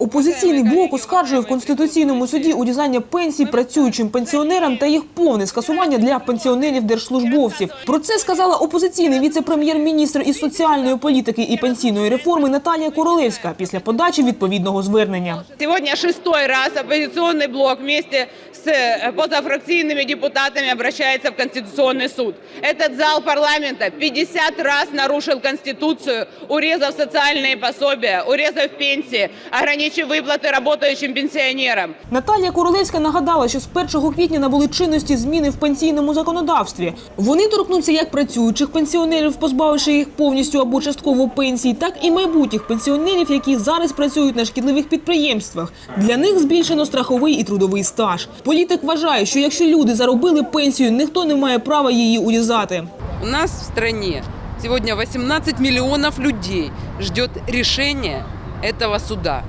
Опозиційний блок оскаржує в Конституційному суді урізання пенсій працюючим пенсіонерам та їх повне скасування для пенсіонерів-держслужбовців. Про це сказала опозиційний віце-прем'єр-міністр із соціальної політики і пенсійної реформи Наталія Королевська після подачі відповідного звернення. Сегодня шестой раз оппозиционный блок вместе с э, позафракционными депутатами обращается в Конституционный суд. Этот зал парламента 50 раз нарушил Конституцию, урезав социальные пособия, урезав пенсии, ограничив выплаты работающим пенсионерам. Наталія Королевська нагадала, що з 1 квітня набули чинності зміни в пенсійному законодавстві. Вони торкнуться як працюючих пенсіонерів, позбавивши їх повністю або частково пенсій, так і майбутніх пенсіонерів, які зараз працюють на шкідливих підприємствах. Для них збільшено страховий і трудовий стаж. Політик вважає, що якщо люди заробили пенсію, ніхто не має права її урізати. У нас в стране сегодня 18 миллионов людей ждет решения этого суда.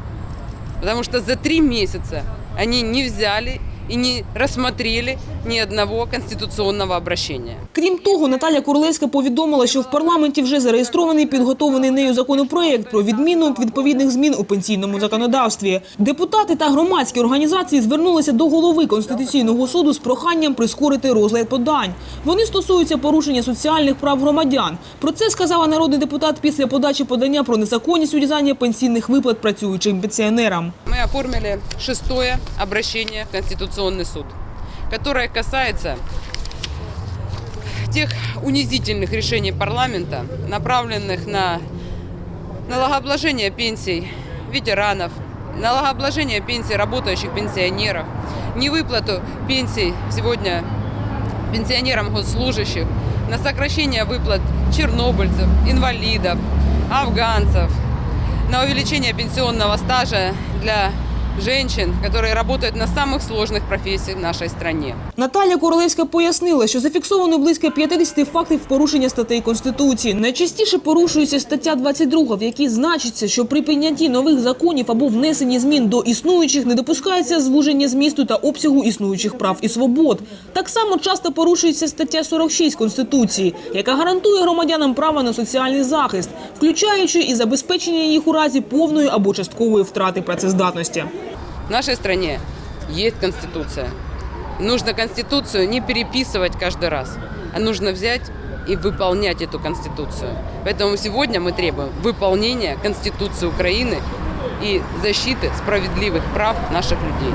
Потому что за три месяца они не взяли и не рассмотрели ни одного конституционного обращения. Крім того, Наталя Королевська повідомила, що в парламенті вже зареєстрований підготовлений нею законопроєкт про відміну відповідних змін у пенсійному законодавстві. Депутати та громадські організації звернулися до голови Конституційного суду з проханням прискорити розгляд подань. Вони стосуються порушення соціальних прав громадян. Про це сказала народний депутат після подачі подання про незаконність урізання пенсійних виплат працюючим пенсіонерам. Мы оформили шестое обращение в Конституционный суд, которое касается тех унизительных решений парламента, направленных на налогообложение пенсий ветеранов, налогообложение пенсий работающих пенсионеров, невыплату пенсий сегодня пенсионерам госслужащих, на сокращение выплат чернобыльцев, инвалидов, афганцев, на увеличение пенсионного стажа для женщин, которые работают на самых сложных профессиях в нашей стране. Наталя Королевська пояснила, що зафіксовано близько 50 фактів порушення статей Конституції. Найчастіше порушується стаття 22, в якій значиться, що при прийнятті нових законів або внесенні змін до існуючих не допускається звуження змісту та обсягу існуючих прав і свобод. Так само часто порушується стаття 46 Конституції, яка гарантує громадянам право на соціальний захист, включаючи і забезпечення їх у разі повної або часткової втрати працездатності. В нашей стране есть Конституция. Нужно Конституцию не переписывать каждый раз, а нужно взять и выполнять эту Конституцию. Поэтому сегодня мы требуем выполнения Конституции Украины и защиты справедливых прав наших людей.